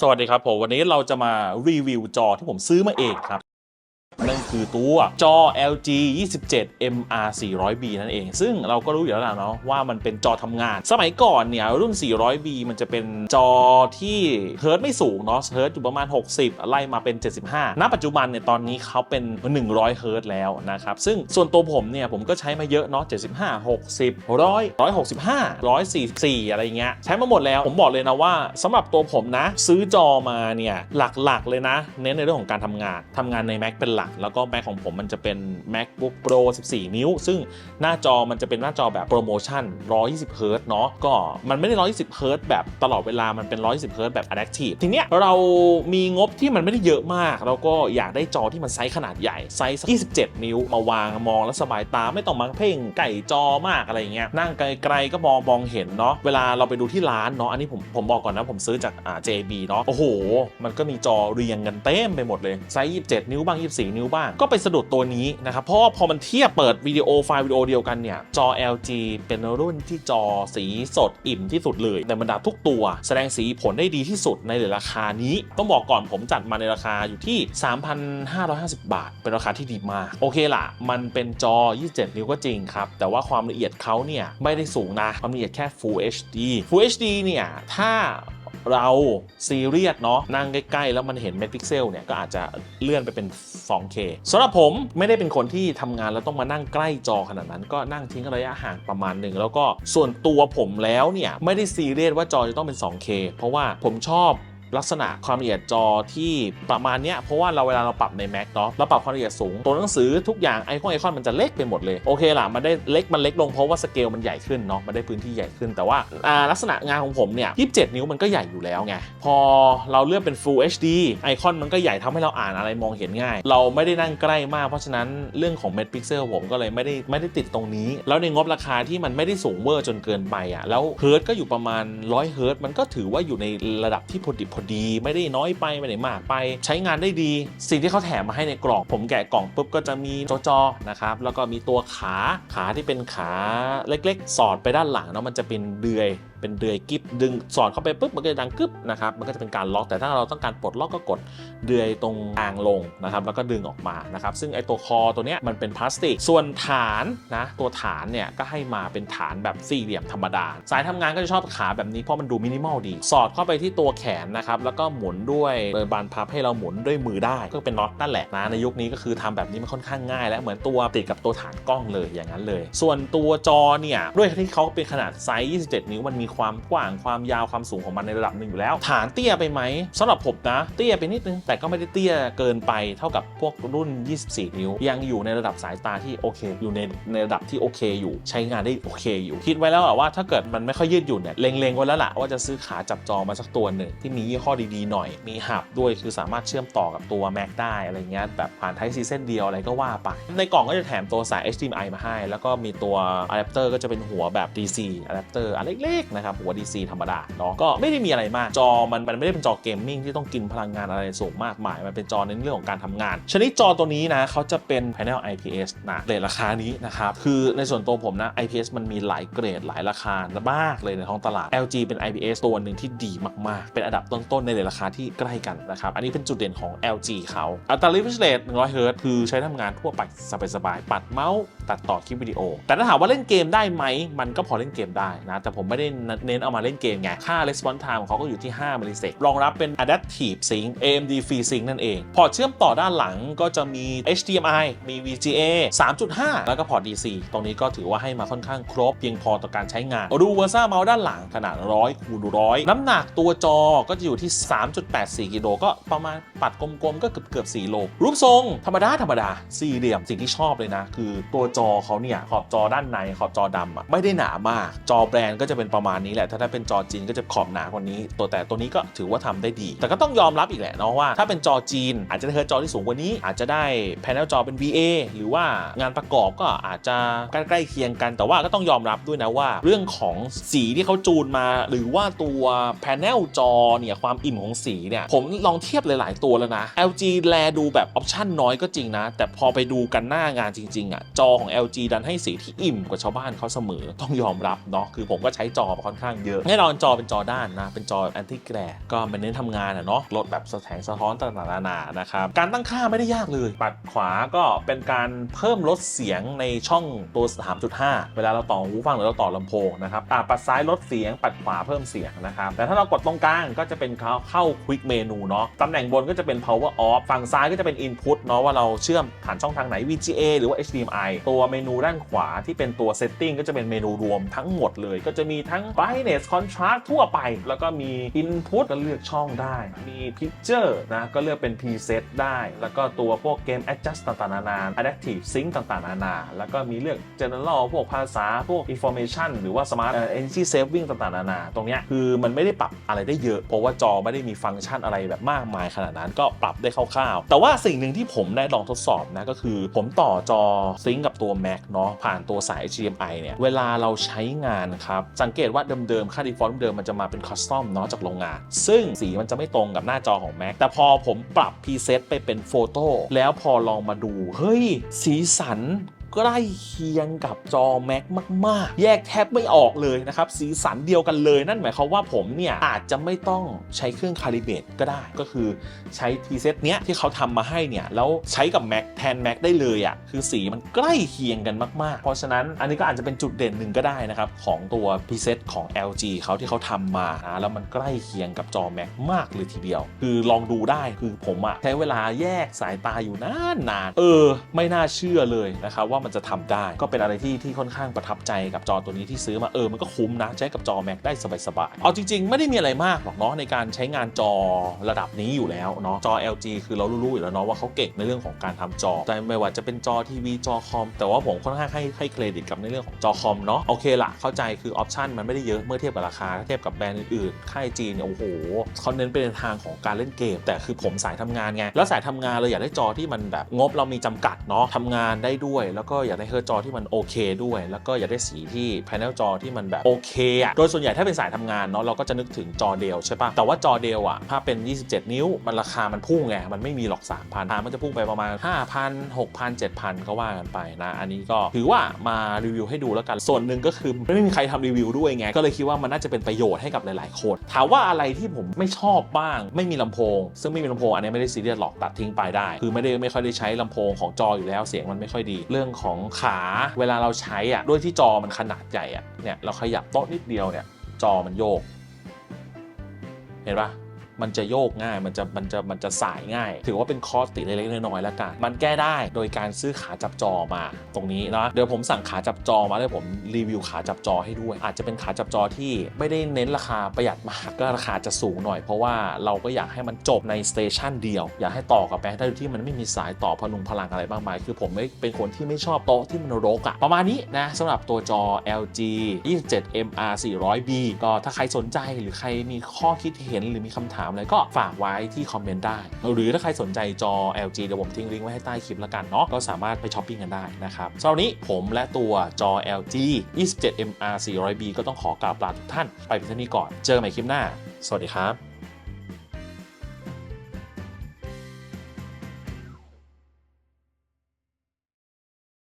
สวัสดีครับผมวันนี้เราจะมารีวิวจอที่ผมซื้อมาเองครับ นั่นคือตัวจอ LG 27 MR 400B นั่นเอง ซึ่งเราก็รู้อยู่แล้วล่ะเนาะว่ามันเป็นจอทำงาน สมัยก่อนเนี่ยรุ่น 400B มันจะเป็นจอที่เฮิร์ตไม่สูงเนาะเฮิร์ตอยู่ประมาณ 60 ไล่มาเป็น 75 ณ ปัจจุบันเนี่ยตอนนี้เขาเป็น 100 เฮิร์ตแล้วนะครับ ซึ่งส่วนตัวผมเนี่ยผมก็ใช้มาเยอะเนาะ 75 60 100 165 144 อะไรเงี้ย ใช้มาหมดแล้ว ผมบอกเลยนะว่าสำหรับตัวผมนะ ซื้อจอมาเนี่ยหลักๆเลยนะ เน้นในเรื่องของการทำงานทำงานใน Mac เป็นหลักแล้วก็ Mac ของผมมันจะเป็น MacBook Pro 14 นิ้ว ซึ่งหน้าจอมันจะเป็นหน้าจอแบบโปรโมชั่น 120เฮิร์เนาะก็มันไม่ได้ 120เฮิร์แบบตลอดเวลามันเป็น 120เฮิร์แบบ Adaptive ทีเนี้ยเรามีงบที่มันไม่ได้เยอะมาก เราก็อยากได้จอที่มันไซส์ขนาดใหญ่ ไซส์ 27 นิ้วมาวางมองแล้วสบายตาไม่ต้องมาเพ่งไก่จอมากอะไรเงี้ยนั่งไกลๆก็มองมองเห็นเนาะเวลาเราไปดูที่ร้านเนาะอันนี้ผมผมบอกก่อนนะผมซื้อจากอ่า JB เนาะโอ้โห มันก็มีจอเรียงกันเต็มไปหมดเลยไซส์ 27 นิ้วบ้าง 24นิ้วบ้าง ก็ไปสะดุดตัวนี้นะครับ เพราะว่าพอมันเทียบเปิดวิดีโอไฟล์วิดีโอเดียวกันเนี่ย จอ LG เป็นรุ่นที่จอสีสดอิ่มที่สุดเลย ในบรรดาทุกตัว แสดงสีผลได้ดีที่สุดในราคานี้ ต้องบอกก่อนผมจัดมาในราคาอยู่ที่ 3,550 บาท เป็นราคาที่ดีมาก โอเคล่ะ มันเป็นจอ 27 นิ้วก็จริงครับ แต่ว่าความละเอียดเขาเนี่ยไม่ได้สูงนะ ความละเอียดแค่ Full HD Full HD เนี่ยถ้า เราซีเรียสเนาะนั่งใกล้ๆ แล้วมันเห็นเมกพิกเซลเนี่ย ก็อาจจะเลื่อนไปเป็น 2K สำหรับผมไม่ได้เป็นคนที่ทำงานแล้วต้องมานั่งใกล้จอขนาดนั้น ก็นั่งทิ้งระยะห่างประมาณหนึ่ง แล้วก็ส่วนตัวผมแล้วเนี่ย ไม่ได้ซีเรียสว่าจอจะต้องเป็น 2K เพราะว่าผมชอบ ลักษณะความละเอียดจอที่ประมาณเนี้ยเพราะว่าเราเวลาเราปรับใน Mac เนาะเราปรับความละเอียดสูง ตัวหนังสือทุกอย่างไอคอนไอคอนมันจะเล็กไปหมดเลยโอเคล่ะมันได้เล็กมันเล็กลงเพราะว่าสเกลมันใหญ่ขึ้นเนาะมันได้พื้นที่ใหญ่ขึ้นแต่ว่าลักษณะงานของผมเนี่ย27 นิ้วมันก็ใหญ่อยู่แล้วไงพอเราเลือกเป็น Full HD ไอคอนมันก็ใหญ่ทำให้เราอ่านอะไรมองเห็นง่าย เราไม่ได้นั่งใกล้มากเพราะฉะนั้นเรื่องของเมตรพิกเซลผมก็เลยไม่ได้ไม่ได้ติดตรงนี้ แล้วในงบราคาที่มันไม่ได้สูงเวอร์จนเกินไปอะแล้วเฮิร์ตก็อยู่ประมาณ100เฮิร์ตมันก็ถือว่าอยู่ในระดับที่พอดิบพอดี ไม่ได้น้อยไปไม่ได้มากไป ใช้งานได้ดี สิ่งที่เขาแถมมาให้ในกล่อง ผมแกะกล่องปุ๊บก็จะมีจอจอนะครับแล้วก็มีตัวขาขาที่เป็นขาเล็กๆ สอดไปด้านหลังเนาะมันจะเป็นเดือยเป็นเดือยกิฟดึงสอดเข้าไปปุ๊บมันก็จะดังกึบนะครับมันก็จะเป็นการล็อกแต่ถ้าเราต้องการปลดล็อกก็กดเดือยตรงกลางลงนะครับแล้วก็ดึงออกมานะครับซึ่งไอตัวคอตัวเนี้ยมันเป็นพลาสติก ส่วนฐานนะตัวฐานเนี่ยก็ให้มาเป็นฐานแบบสี่เหลี่ยมธรรมดา สายทำงานก็จะชอบขาแบบนี้เพราะมันดูมินิมอลดี สอดเข้าไปที่ตัวแขนนะครับแล้วก็หมุนด้วยบานพับให้เราหมุนด้วยมือได้ก็เป็นน็อตนั่นแหละนะในยุคนี้ก็คือทำแบบนี้มันค่อนข้างง่าย และเหมือนตัวติดกับตัวฐานกล้องเลยอย่างนั้นเลย ส่วนตัวจอเนี่ยด้วยที่เขาเป็นขนาดไซส์ 27 นิ้วมันมีความกว้างความยาวความสูงของมันในระดับหนึ่งอยู่แล้ว ฐานเตี้ยไปไหมสำหรับผมนะ เตี้ยไปนิดนึง แต่ก็ไม่ได้เตี้ยเกินไปเท่ากับพวกรุ่น 24 นิ้ว ยังอยู่ในระดับสายตาที่โอเค อยู่ในในระดับที่โอเคอยู่ ใช้งานได้โอเคอยู่คิดไว้แล้วอะว่าถ้าเกิดมันไม่ค่อยยืดหยุ่นเนี่ยเล็งๆไว้แล้วล่ะว่าจะซื้อขาจับจองมาสักตัวหนึ่งที่มียี่ห้อดีๆหน่อย มีหับด้วยคือสามารถเชื่อมต่อกับตัว Mac ได้อะไรเงี้ยแบบผ่าน Type C เส้นเดียวอะไรก็ว่าไปในกล่องก็จะแถมตัวสาย HDMI มาให้ แล้วก็มีตัวอะแดปเตอร์ก็จะเป็นหัวแบบ DC อะแดปเตอร์อันเล็กๆนะครับหัว DC ธรรมดาเนาะก็ไม่ได้มีอะไรมากจอมันมันไม่ได้เป็นจอเกมมิ่งที่ต้องกินพลังงานอะไรสูงมากมาย มันเป็นจอในเรื่องของการทำงาน ชนิดจอตัวนี้นะเขาจะเป็น panel IPS นะเรทราคานี้นะครับคือในส่วนตัวผมนะ IPS มันมีหลายเกรดหลายราคามากเลยในท้องตลาด LG เป็น IPS ตัวหนึ่งที่ดีมากๆ เป็นอันดับต้นๆในเรทราคาที่ใกล้กันนะครับ อันนี้เป็นจุดเด่นของ LG เขาอัตรา refresh rate 100 Hz คือใช้ทำงานทั่วไปสบายๆปัดเมาส์ ตัดต่อคลิปวิดีโอ แต่ถ้าถามว่าเล่นเกมได้ไหม มันก็พอเล่นเกมได้นะ แต่ผมไม่ได้เน้นเอามาเล่นเกมไง ค่า response time ของเขาก็อยู่ที่ 5มิลลิเซกรองรับเป็น adaptive sync AMD free sync นั่นเอง พอเชื่อมต่อด้านหลังก็จะมี HDMI มี VGA 3.5 แล้วก็พอร์ต DC ตรงนี้ก็ถือว่าให้มาค่อนข้างครบ เพียงพอต่อการใช้งานดูเวอร์ซ่าเมาส์ด้านหลังขนาด 100คูณร้อยน้ำหนักตัวจอก็จะอยู่ที่ 3.84 กิโลก็ประมาณปัดกลมๆก็เกือบเกือบ4โลรูปทรงธรรมดาธรรมดาสี่เหลี่ยมสิ่งที่ชอบเลยนะ คือตัวจอเขาเนี่ยขอบจอด้านในขอบจอดำอะไม่ได้หนามาก จอแบรนด์ก็จะเป็นประมาณนี้แหละ ถ้าถ้าเป็นจอจีนก็จะขอบหนากว่านี้ ตัวแต่ตัวนี้ก็ถือว่าทำได้ดี แต่ก็ต้องยอมรับอีกแหละเนาะว่าถ้าเป็นจอจีน อาจจะได้เทิร์นจอที่สูงกว่านี้ อาจจะได้แผงจอเป็น VA หรือว่างานประกอบก็อาจจะใกล้ๆเคียงกัน แต่ว่าก็ต้องยอมรับด้วยนะว่า เรื่องของสีที่เขาจูนมา หรือว่าตัวแผงจอเนี่ยความอิ่มของสีเนี่ยผมลองเทียบหลาย ๆ ตัวแล้วนะ LG แลดูแบบออปชั่นน้อยก็จริงนะ แต่พอไปดูกันหน้างานจริงๆอะจอของของ LG ดันให้สีที่อิ่มกว่าชาวบ้านเขาเสมอต้องยอมรับเนาะคือผมก็ใช้จอค่อนข้างเยอะแน่นอนจอเป็นจอด้านนะ เป็นจอแอนติแกรก็มันเน้นทำงานอะเนาะลดแบบแสงสะท้อนต่างๆนานานะครับการตั้งค่าไม่ได้ยากเลย ปัดขวาก็เป็นการเพิ่มลดเสียงในช่องตัว 3.5 เวลาเราต่อหูฟังหรือเราต่อลำโพงนะครับอ่ปัดซ้ายลดเสียงปัดขวาเพิ่มเสียงนะครับแต่ถ้าเรากดตรงกลางก็จะเป็นเข้าเข้า Quick Menu เนาะตำแหน่งบนก็จะเป็น Power Off ฝั่งซ้ายก็จะเป็น Input เนาะว่าเราเชื่อมผ่านช่องทางไหน VGA หรือว่า HDMI ตัววเมนูด้านขวาที่เป็นตัว Setting ก็จะเป็นเมนูรวมทั้งหมดเลย ก็จะมีทั้ง Brightness Contrast ทั่วไป แล้วก็มี Input ก็เลือกช่องได้ มี Picture นะก็เลือกเป็น Preset ได้ แล้วก็ตัวพวก Game Adjust ต่างๆนานา Adaptive Sync ต่างๆนานา แล้วก็มีเลือก General พวกภาษาพวก Information หรือว่า Smart เอ่อ Energy Saving ต่างๆนานา ตรงเนี้ยคือมันไม่ได้ปรับอะไรได้เยอะ เพราะว่าจอไม่ได้มีฟังก์ชันอะไรแบบมากมายขนาดนั้นก็ปรับได้คร่าวๆ แต่ว่าสิ่งหนึ่งที่ผมได้ลองทดสอบนะก็คือผมต่อจอซิงกับตัว Mac เนาะผ่านตัวสาย HDMI เนี่ยเวลาเราใช้งานครับ สังเกตว่าเดิมๆ ค่า default เดิมมันจะมาเป็นคอสตอมเนาะจากโรงงาน ซึ่งสีมันจะไม่ตรงกับหน้าจอของ Mac แต่พอผมปรับ preset ไปเป็นโฟโต้แล้วพอลองมาดู เฮ้ย สีสัน ใกล้เคียงกับจอ Mac มาก ๆ แยกแทบไม่ออกเลยนะครับ สีสันเดียวกันเลย นั่นหมายความว่าผมเนี่ย อาจจะไม่ต้องใช้เครื่องคาลิเบตก็ได้ ก็คือใช้ทีเซตเนี้ยที่เขาทำมาให้เนี่ย แล้วใช้กับ Mac แทน Mac ได้เลยอะ่ะ คือสีมันใกล้เคียงกันมาก ๆ เพราะฉะนั้นอันนี้ก็อาจจะเป็นจุดเด่นหนึ่งก็ได้นะครับ ของตัวพ s e t ของ LG เขาที่เขาทำมานะแล้วมันใกล้เคียงกับจอ Mac มากเลยทีเดียว คือลองดูได้คือผมอะใช้เวลาแยกสายตาอยู่นานๆเออ ไม่น่าเชื่อเลยนะครับว่ามันจะทำได้ ก็เป็นอะไรที่ที่ค่อนข้างประทับใจกับจอตัวนี้ที่ซื้อมาเออมันก็คุ้มนะใช้กับจอ Mac ได้สบายๆเอาจริง ๆ ไม่ได้มีอะไรมากหรอกเนาะในการใช้งานจอระดับนี้อยู่แล้วเนาะจอ LG คือเรารู้ๆอยู่แล้วเนาะว่าเขาเก่งในเรื่องของการทำจอแต่ไม่ว่าจะเป็นจอทีวีจอคอม แต่ว่าผมค่อนข้างให้ให้เครดิตกับในเรื่องของจอคอมเนาะโอเคละเข้าใจคือออปชันมันไม่ได้เยอะเมื่อเทียบกับราคาถ้าเทียบกับแบรนด์อื่นๆค่ายจีนเนี่ยโอ้โหเขาเน้นไปในทางของการเล่นเกม แต่คือผมสายทำงานไงแล้วสายทำงานเลยอยากได้จอที่มันแบบงบเรามีจำกัดเนาะทำงานได้ด้วยแล้วก็อยากได้เฮอร์จอที่มันโอเคด้วย แล้วก็อยากได้สีที่แผงจอที่มันแบบโอเคอะโดยส่วนใหญ่ถ้าเป็นสายทำงานเนาะเราก็จะนึกถึงจอเดลใช่ปะแต่ว่าจอเดลอะถ้าเป็น 27 นิ้วมันราคามันพุ่งไงมันไม่มีหรอก 3,000อะมันจะพุ่งไปประมาณ 5,000 6,000 7,000 ก็ว่ากันไปนะ อันนี้ก็ถือว่ามารีวิวให้ดูแล้วกัน ส่วนหนึ่งก็คือไม่มีใครทำรีวิวด้วยไง ก็เลยคิดว่ามันน่าจะเป็นประโยชน์ให้กับหลาย ๆ คน ถามว่าอะไรที่ผมไม่ชอบบ้าง ไม่มีลำโพง ซึ่งไม่มีลำโพงอันนี้ไม่ได้ซีเรียสหรอกตัดทิ้งไปได้ คือไม่ได้ไม่ค่อยได้ใช้ลำโพงของจออยู่แล้วเสียงมันไม่ค่อยดี เรื่องของขาเวลาเราใช้อะด้วยที่จอมันขนาดใหญ่อะเนี่ยเราขยับโต๊ะนิดเดียวเนี่ยจอมันโยก เห็นปะ มันจะโยกง่าย มันจะมันจะมันจะสายง่าย ถือว่าเป็นคอสติเล็กๆน้อยๆแล้วกัน มันแก้ได้โดยการซื้อขาจับจอมาตรงนี้นะเดี๋ยวผมสั่งขาจับจอมาแล้วผมรีวิวขาจับจอให้ด้วย อาจจะเป็นขาจับจอที่ไม่ได้เน้นราคาประหยัดมากก็ราคาจะสูงหน่อยเพราะว่าเราก็อยากให้มันจบในสเตชันเดียว อยากให้ต่อกับแบงค์ได้ที่มันไม่มีสายต่อพลุงพลังอะไรมากมายคือผมไม่เป็นคนที่ไม่ชอบโต๊ะที่มันรกอะประมาณนี้นะสำหรับตัวจอ LG 27 MR 400B ก็ถ้าใครสนใจหรือใครมีข้อคิดเห็นหรือมีคำถามอะไรก็ฝากไว้ที่คอมเมนต์ได้ หรือถ้าใครสนใจจอ LG เดี๋ยวผมทิ้งลิงก์ไว้ให้ใต้คลิปแล้วกันเนาะก็สามารถไปช้อปปิ้งกันได้นะครับสำหรับนี้ผมและตัวจอ LG 27 MR 400B ก็ต้องขอกราบลาทุกท่านไปเพียงเท่านี้ก่อน เจอกันใหม่คลิปหน้า สวัสดีครับ